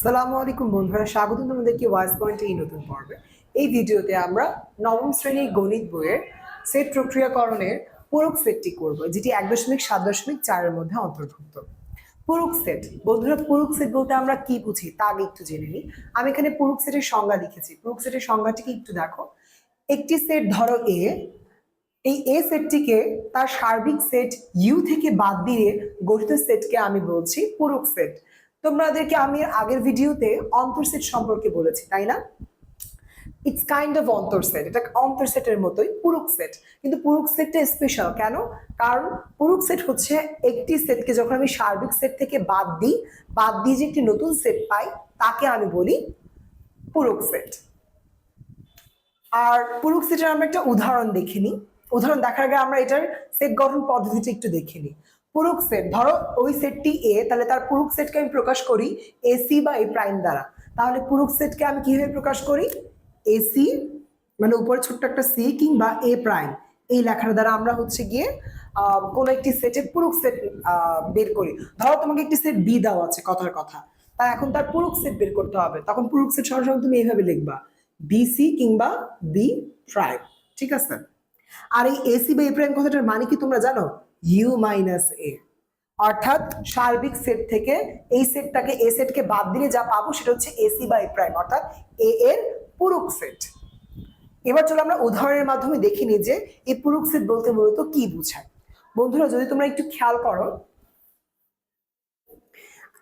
সালামু আলাইকুম বন্ধুরা স্বাগত তোমাদেরকে ওয়াইস পয়েন্টে এই নতুন পর্বে। এই ভিডিওতে আমরা নবম শ্রেণির গণিত বইয়ের সেট প্রক্রিয়াকরণের পূরক সেটটি করব, যেটি এক দশমিক সাত দশমিক চারের মধ্যে অন্তর্ভুক্ত। পূরক সেট, বন্ধুরা পূরক সেট বলতে আমরা কি বুঝি তা আগে একটু জেনে নিই। আমি এখানে পূরক সেটের সংজ্ঞা লিখেছি। পূরক সেটের সংজ্ঞাটিকে একটু দেখো। একটি সেট ধরো এ এই এ সেটটিকে তার সার্বিক সেট ইউ থেকে বাদ দিয়ে গঠিত সেটকে আমি বলছি পূরক সেট। তোমাদেরকে আমি আগের ভিডিওতে অন্তর সেট সম্পর্কে বলেছি, তাই না? ইটস কাইন্ড অফ অন্তর সেট এটা অন্তর সেটের মতোই, পূরক সেট কিন্তু পূরক সেটটা স্পেশাল কেন? কারণ পূরক সেট হচ্ছে একটি সেটকে যখন আমি সার্বিক সেট থেকে বাদ দিই, বাদ দিয়ে যে একটি নতুন সেট পাই, তাকে আমি বলি পূরক সেট আর পূরক সেটের আমরা একটা উদাহরণ দেখে নিই। উদাহরণ দেখার আগে আমরা এটার সেট গঠন পদ্ধতিটা একটু দেখে নিই। পূরক সেট ধরো ওই সেটটি এ তাহলে তার পূরক সেটকে আমি প্রকাশ করি এসি বা এ প্রাইম দ্বারা। তাহলে পূরক সেটকে আমি কীভাবে প্রকাশ করি? এসি মানে উপরে ছোট্ট একটা সি কিংবা এ প্রাইম এই লেখার দ্বারা আমরা হচ্ছে গিয়ে কোনো একটি সেটের পূরক সেট বের করি। ধরো তোমাকে একটি সেট বি দেওয়া আছে কথার কথা। তা এখন তার পূরক সেট বের করতে হবে। তখন পূরক সেট সরাসরি তুমি এইভাবে লিখবা। বিসি কিংবা বি প্রাইম ঠিক আছে? আর এই এসি বা এ প্রাইম কথাটার মানে কি তোমরা জানো? ইউ মাইনাস এ অর্থাৎ সার্বিক সেট থেকে এই সেটটাকে এ সেটকে বাদ দিলে যা পাবো সেটা হচ্ছে এসি বাই প্রাইম অর্থাৎ এ এর পুরুক সেট এবার চলো আমরা উদাহরণের মাধ্যমে দেখিনি যে এই পুরুক সেট বলতে মূলত কি বোঝায়। বন্ধুরা, যদি তোমরা একটু খেয়াল করো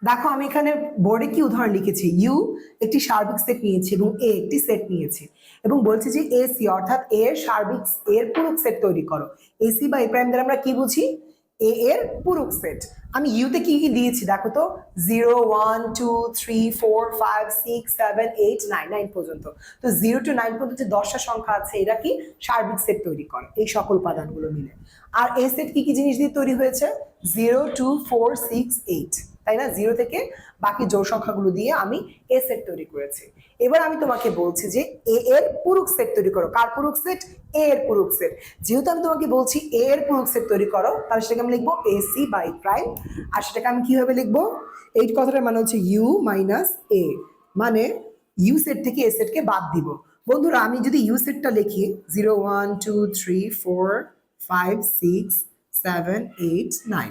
দেখো, আমি এখানে বোর্ডে কি উদাহরণ লিখেছি? ইউ একটি সার্বিক সেট নিয়েছি এবং এ একটি সেট নিয়েছে এবং বলছে যে এসি অর্থাৎ এ এর সার্বিক এর পূরক সেট তৈরি করো। এসি বা এ প্রাইম দ্বারা আমরা কি বুঝি? এ এর পূরক সেট আমি ইউতে কি কি দিয়েছি? দেখো তো zero one two three four five six seven eight nine nine পর্যন্ত। তো জিরো টু নাইন পর্যন্ত যে দশটা সংখ্যা আছে, এরা কি? সার্বিক সেট তৈরি করে, এই সকল উপাদানগুলো মিলে। আর এ সেট কি কি জিনিস দিয়ে তৈরি হয়েছে? Zero two four six eight তাই না? জিরো থেকে বাকি জোড় সংখ্যাগুলো দিয়ে আমি এ সেট তৈরি করেছি। এবার আমি তোমাকে বলছি যে এ এর পূরক সেট তৈরি করো। কার পূরক সেট এ এর পূরক সেট যেহেতু আমি তোমাকে বলছি এ এর পূরক সেট তৈরি করো, তাহলে সেটাকে আমি লিখব এ সি বাই প্রাইম আর সেটাকে আমি কীভাবে লিখব? এই কথাটার মানে হচ্ছে ইউ মাইনাস এ মানে ইউ সেট থেকে এ সেটকে বাদ দিব। বন্ধুরা, আমি যদি ইউ সেটটা লিখি zero one two three four five six seven eight nine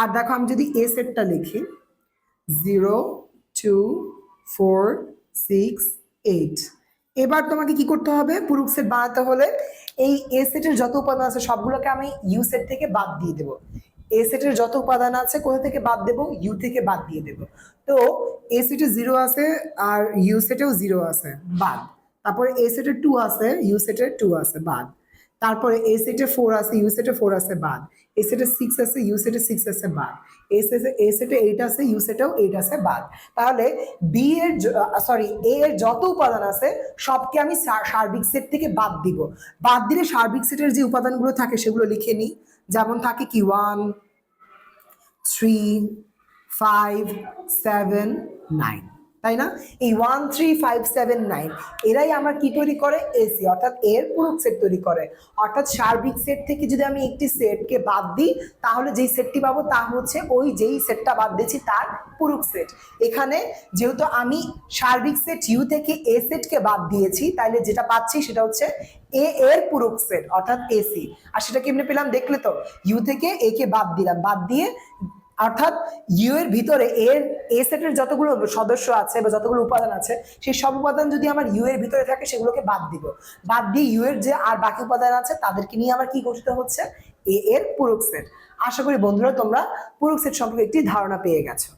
আর দেখো আমি যদি এ সেটটা লিখি zero two four six eight এবার তোমাকে কি করতে হবে? পূরক সেট বানাতে হলে এই এ সেটের যত উপাদান আছে সবগুলোকে আমি ইউ সেট থেকে বাদ দিয়ে দেবো। এ সেটের যত উপাদান আছে কোথা থেকে বাদ দেবো? ইউ থেকে বাদ দিয়ে দেবো। তো এ সেটে জিরো আছে আর ইউ সেটেও জিরো আছে, বাদ। তারপরে এ সেটে টু আছে ইউ সেটের টু আছে, বাদ। তারপরে এ সেটে ফোর আছে ইউ সেটে ফোর আছে বাদ। এ সেটে সিক্স আছে ইউ সেটে সিক্স আছে বাদ। এ সেটে এ সেটে এইট আছে ইউ সেটেও এইট আছে বাদ। তাহলে বি এর সরি এ এর যত উপাদান আছে, সবকে আমি সার্বিক সেট থেকে বাদ দিব। বাদ দিলে সার্বিক সেটের যে উপাদানগুলো থাকে, সেগুলো লিখে নিই। যেমন থাকে কি one three five seven nine তাই না? এই one three five seven nine এরাই আমার কি তৈরি করে? এসি অর্থাৎ এর পূরক সেট তৈরি করে। অর্থাৎ সার্বিক সেট থেকে যদি আমি একটি সেটকে বাদ দিই, তাহলে যেই সেটটি পাবো তা হচ্ছে ওই যেই সেটটা বাদ দিয়েছি তার পূরক সেট এখানে যেহেতু আমি সার্বিক সেট ইউ থেকে এ সেটকে বাদ দিয়েছি তাহলে যেটা পাচ্ছি সেটা হচ্ছে এ এর পূরক সেট অর্থাৎ এসি আর সেটা কেমনে পেলাম? দেখলে তো ইউ থেকে এ কে বাদ দিলাম। বাদ দিয়ে অর্থাৎ ইউ এর ভিতরে এর এ সেটের যতগুলো সদস্য আছে বা যতগুলো উপাদান আছে, সেই সব উপাদান যদি আমার ইউ এর ভিতরে থাকে, সেগুলোকে বাদ দিব। বাদ দিয়ে ইউ এর যে আর বাকি উপাদান আছে, তাদেরকে নিয়ে আমার কি গঠিত হচ্ছে? এ এর পুরুক সেট আশা করি বন্ধুরা, তোমরা পুরুক সেট সম্পর্কে একটি ধারণা পেয়ে গেছো।